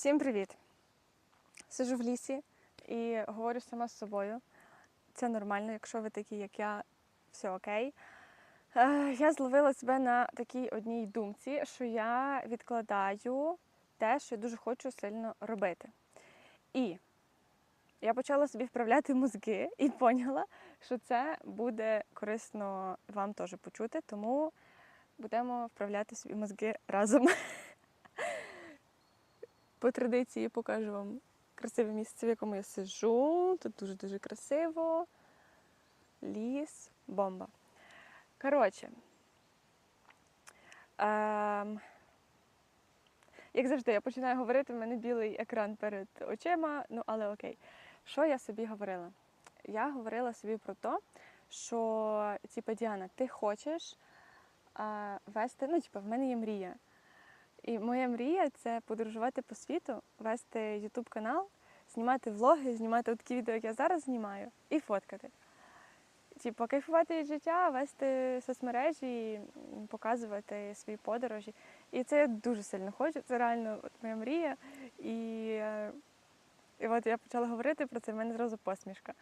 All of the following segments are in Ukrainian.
Всім привіт! Сижу в лісі і говорю сама з собою. Це нормально, якщо ви такі, як я, все окей. Е, Я зловила себе на такій одній думці, що я відкладаю те, що я дуже хочу сильно робити. І я почала собі вправляти мозги і поняла, що це буде корисно вам теж почути, тому будемо вправляти собі мозги разом. По традиції покажу вам красиве місце, в якому я сижу. Тут дуже-дуже красиво. Ліс, бомба. Коротше, ем, як завжди, я починаю говорити, в мене білий екран перед очима, ну але окей. Що я собі говорила? Я говорила собі про те, що, типу, Діана, ти хочеш е, вести, ну, типу, в мене є мрія. І моя мрія це подорожувати по світу, вести YouTube канал, знімати влоги, знімати такі відео, як я зараз знімаю, і фоткати. Типу, кайфувати від життя, вести соцмережі, показувати свої подорожі. І це я дуже сильно хочу. Це реально от моя мрія. І, е, і от я почала говорити про це, в мене зразу посмішка.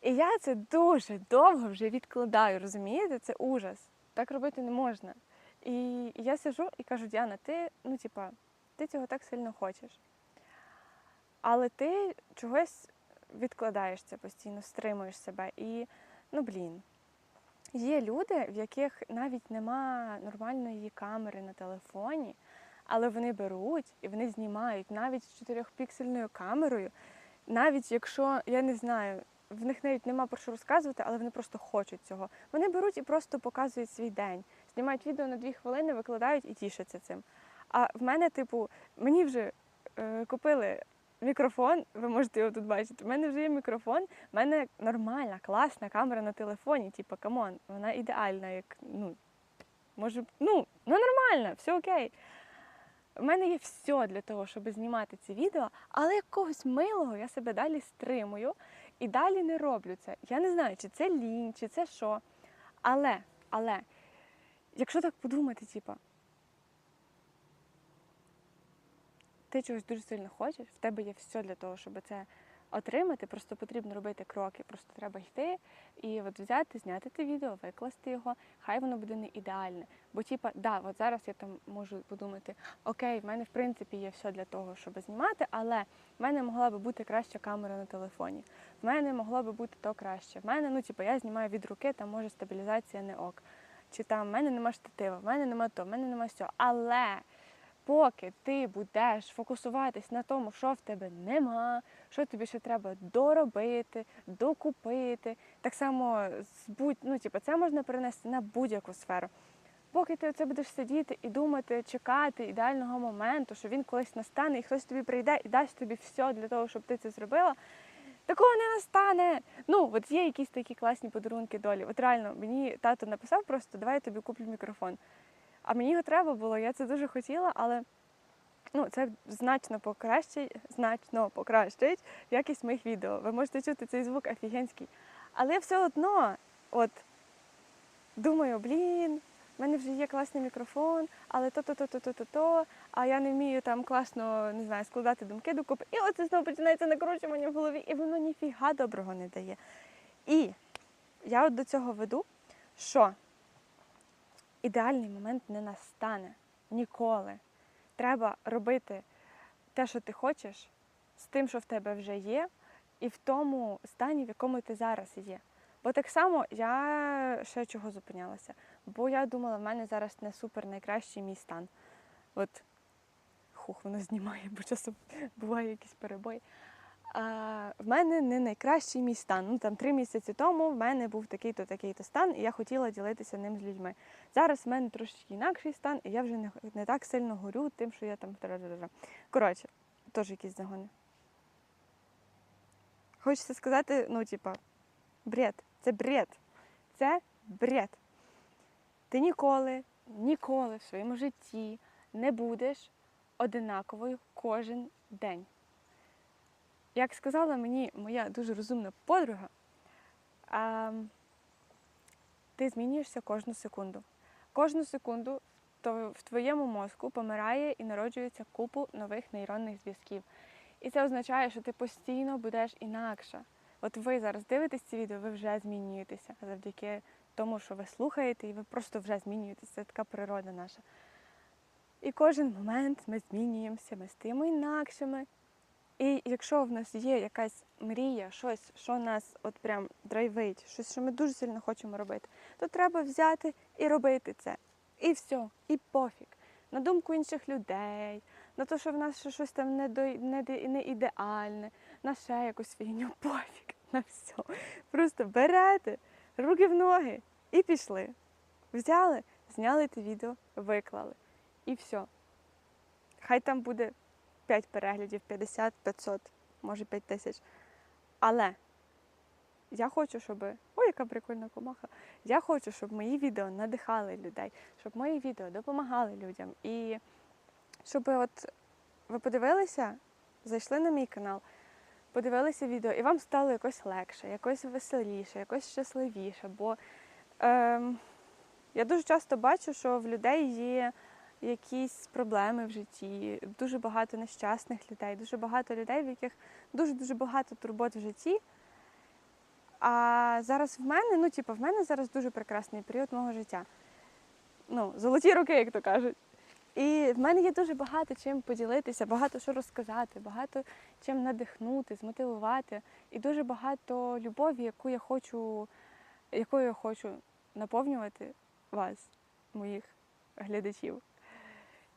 І я це дуже довго вже відкладаю, розумієте? Це ужас. Так робити не можна. І я сижу і кажу, Діана, ти, ну, типа, ти цього так сильно хочеш. Але ти чогось відкладаєш це постійно, стримуєш себе. І, ну блін, є люди, в яких навіть нема нормальної камери на телефоні, але вони беруть і вони знімають навіть з 4-піксельною камерою, навіть якщо, я не знаю, в них навіть нема про що розказувати, але вони просто хочуть цього. Вони беруть і просто показують свій день, знімають відео на дві хвилини, викладають і тішаться цим. А в мене, типу, мені вже е, купили мікрофон, ви можете його тут бачити. У мене вже є мікрофон, в мене нормальна, класна камера на телефоні, типу, камон, вона ідеальна, як ну, може, ну, ну нормально, все окей. У мене є все для того, щоб знімати ці відео, але якогось милого я себе далі стримую і далі не роблю це. Я не знаю, чи це лінь, чи це що. Але, але, якщо так подумати, типа, ти чогось дуже сильно хочеш, в тебе є все для того, щоб це отримати, просто потрібно робити кроки, просто треба йти і от взяти, зняти те відео, викласти його, хай воно буде не ідеальне. Бо, типа, да, от зараз я там можу подумати, окей, в мене в принципі є все для того, щоб знімати, але в мене могла би бути краща камера на телефоні. В мене могло би бути то краще. В мене, ну, типу, я знімаю від руки, там може стабілізація не ок. Чи там в мене нема штатива, в мене нема то, в мене нема сього. Але поки ти будеш фокусуватись на тому, що в тебе нема, що тобі ще треба доробити, докупити, так само з будь, ну, типу, це можна перенести на будь-яку сферу. Поки ти це будеш сидіти і думати, чекати ідеального моменту, що він колись настане, і хтось тобі прийде і дасть тобі все для того, щоб ти це зробила. Такого не настане. Ну, от є якісь такі класні подарунки долі. От реально, мені тато написав просто, давай я тобі куплю мікрофон. А мені його треба було, я це дуже хотіла, але ну, це значно покращить, значно покращить якість моїх відео. Ви можете чути цей звук офігенський. Але все одно, от думаю, блін, в мене вже є класний мікрофон, але то-то-то-то-то-то, а я не вмію там класно не знаю, складати думки докупи. І оце знову починається накручування в голові, і воно ніфіга доброго не дає. І я от до цього веду, що ідеальний момент не настане ніколи. Треба робити те, що ти хочеш, з тим, що в тебе вже є, і в тому стані, в якому ти зараз є. Бо так само я ще чого зупинялася. Бо я думала, в мене зараз не супер найкращий мій стан. От хух, воно знімає, бо часом буває якісь перебої. А, в мене не найкращий мій стан. Ну там три місяці тому в мене був такий-то, такий-то стан, і я хотіла ділитися ним з людьми. Зараз в мене трошки інакший стан, і я вже не, не так сильно горю тим, що я там. Коротше, теж якісь загони. Хочеться сказати, ну, типа, бред. Це бред. Це бред. Ти ніколи, ніколи в своєму житті не будеш одинаковою кожен день. Як сказала мені моя дуже розумна подруга, ти змінюєшся кожну секунду. Кожну секунду в твоєму мозку помирає і народжується купу нових нейронних зв'язків. І це означає, що ти постійно будеш інакша. От ви зараз дивитесь ці відео, ви вже змінюєтеся завдяки тому, що ви слухаєте, і ви просто вже змінюєтеся. Це така природа наша. І кожен момент ми змінюємося, ми стаємо інакшими. І якщо в нас є якась мрія, щось, що нас от прям драйвить, щось, що ми дуже сильно хочемо робити, то треба взяти і робити це. І все, і пофіг. На думку інших людей, на те, що в нас ще щось там не, до, не, не ідеальне, на ще якусь фігню, пофіг, на все. Просто берете руки в ноги і пішли. Взяли, зняли те відео, виклали. І все. Хай там буде 5 переглядів, 50, 500, може 5 тисяч. Але я хочу, щоб. Ой, яка прикольна комаха. Я хочу, щоб мої відео надихали людей, щоб мої відео допомагали людям. І щоб от ви подивилися, зайшли на мій канал, подивилися відео, і вам стало якось легше, якось веселіше, якось щасливіше. Бо я дуже часто бачу, що в людей є якісь проблеми в житті, дуже багато нещасних людей, дуже багато людей, в яких дуже-дуже багато турбот в житті. А зараз в мене, ну, типу, в мене зараз дуже прекрасний період мого життя. Ну, золоті роки, як то кажуть. І в мене є дуже багато чим поділитися, багато що розказати, багато чим надихнути, змотивувати. І дуже багато любові, яку я хочу, якою я хочу наповнювати вас, моїх глядачів.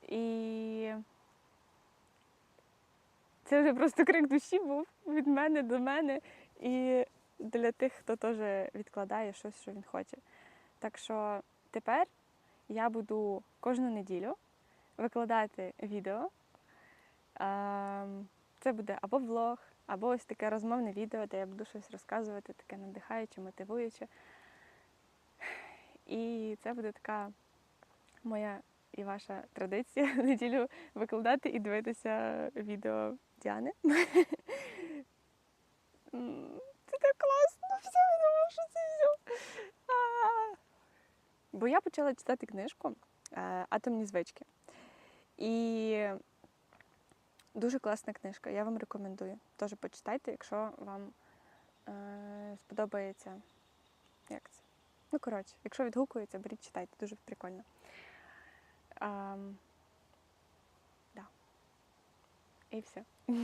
І це вже просто крик душі був від мене до мене і для тих, хто теж відкладає щось, що він хоче. Так що тепер я буду кожну неділю викладати відео. Це буде або влог, або ось таке розмовне відео, де я буду щось розказувати, таке надихаюче, мотивуюче. І це буде така моя і ваша традиція неділю викладати і дивитися відео Діани. Це так класно, все, думала, що це все. Бо я почала читати книжку е, Атомні звички. І дуже класна книжка, я вам рекомендую. Теж почитайте, якщо вам е, сподобається. Як це? Ну, коротше, якщо відгукується, беріть, читайте, дуже прикольно. Ам, да. І все.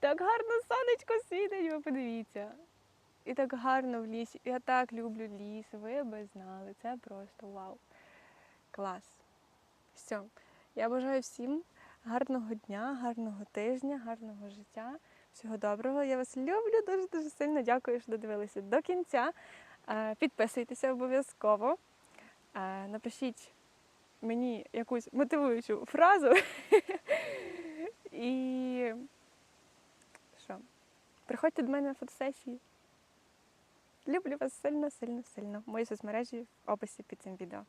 Так гарно сонечко світить, ви подивіться. І так гарно в лісі. Я так люблю ліс. Ви би знали. Це просто вау. Клас. Все. Я бажаю всім гарного дня, гарного тижня, гарного життя. Всього доброго. Я вас люблю дуже-дуже сильно. Дякую, що додивилися до кінця. Е, Підписуйтеся обов'язково. Е, Напишіть мені якусь мотивуючу фразу. І що? Приходьте до мене на фотосесії. Люблю вас сильно, сильно, сильно. Мої соцмережі в описі під цим відео.